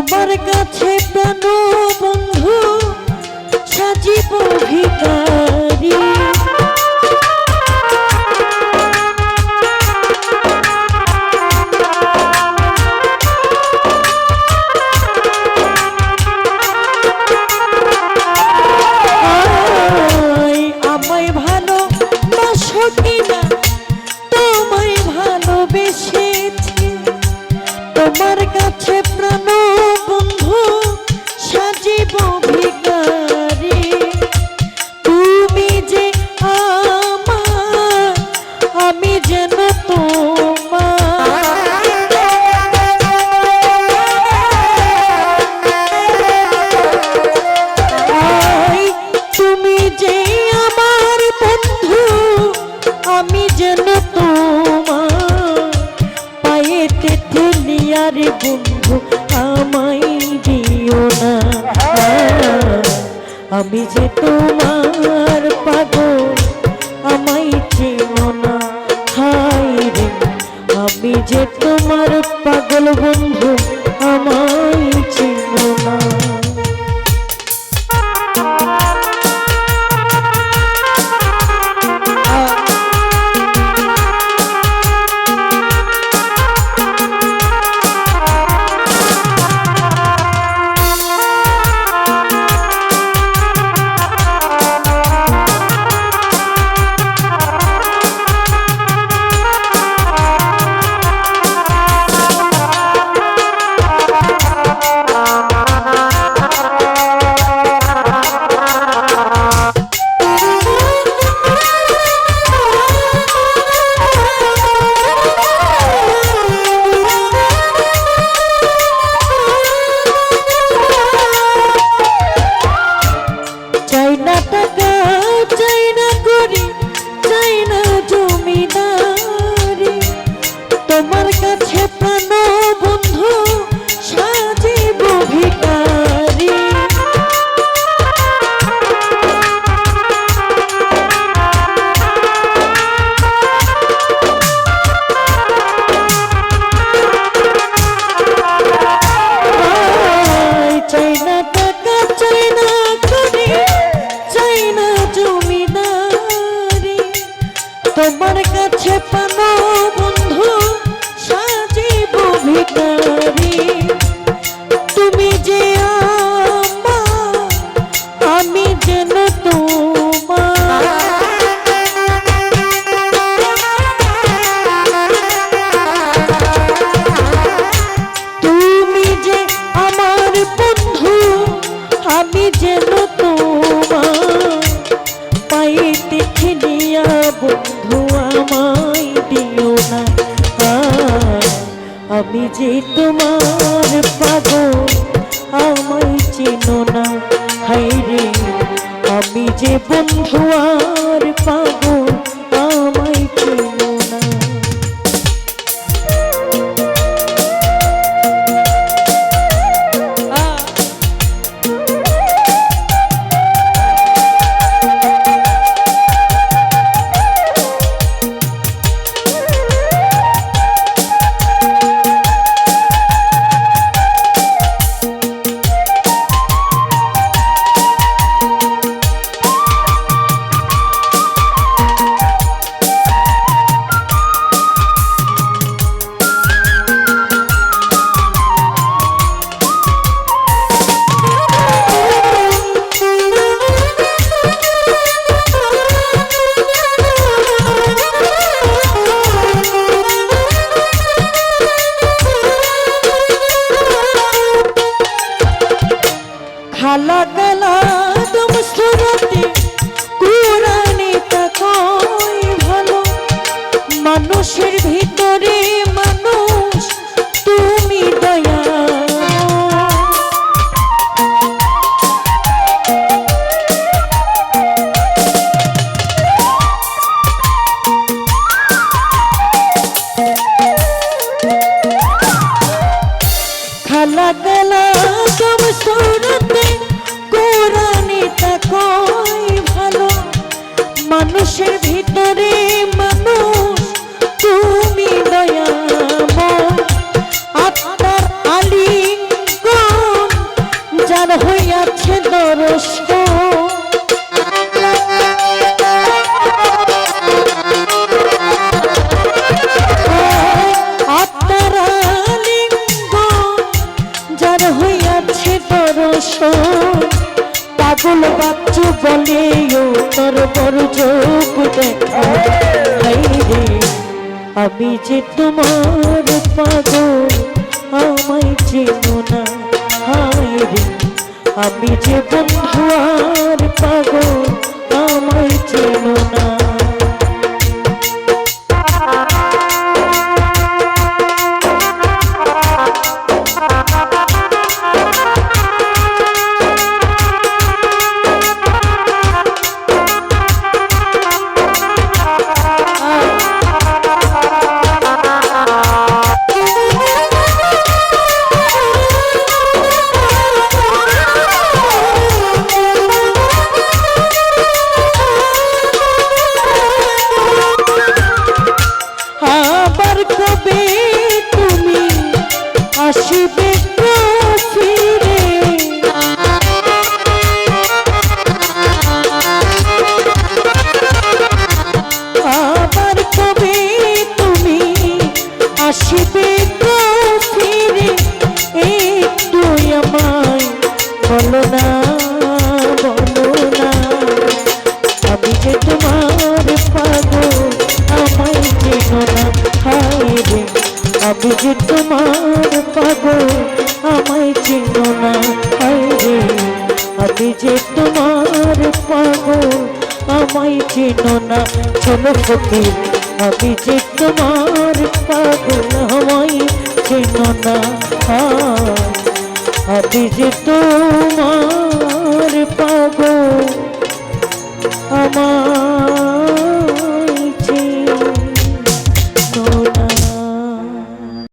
তোমার কাছে বন্ধু সাজিব ঠেলিয়ার বন্ধু, আমায় দিও না। আমি যে তোমার পাগল, আমায় চিনো না। হাই রে, আমি যে তোমার পাগল বন্ধু, আমায় যেন তোমার পাইতে ঠেলিয়া বন্ধু আমায় দিও না। আমি যে তোমার পাগল, আমায় চেনো না। হাই রে, আমি যে বন্ধু হালাকালা তুম সুরতি কুরানিটা কই ভালো মানুষের ভিতরে মানুষ তুমি দয়া খালা গেলা সব সুরতে তা ভালো? মানুষের ভিতরে আমি যে তোমার পাগল আমায় চেনো না হায় রে। আমি যে বন্ধু আসবে পাগল আমায় চেনো না আরে আমি যে তোমার পাগল, আমায় চেনো না। চলো সতী আমি যে তোমার পাগল, আমায় চেনো না আমি যে তোমার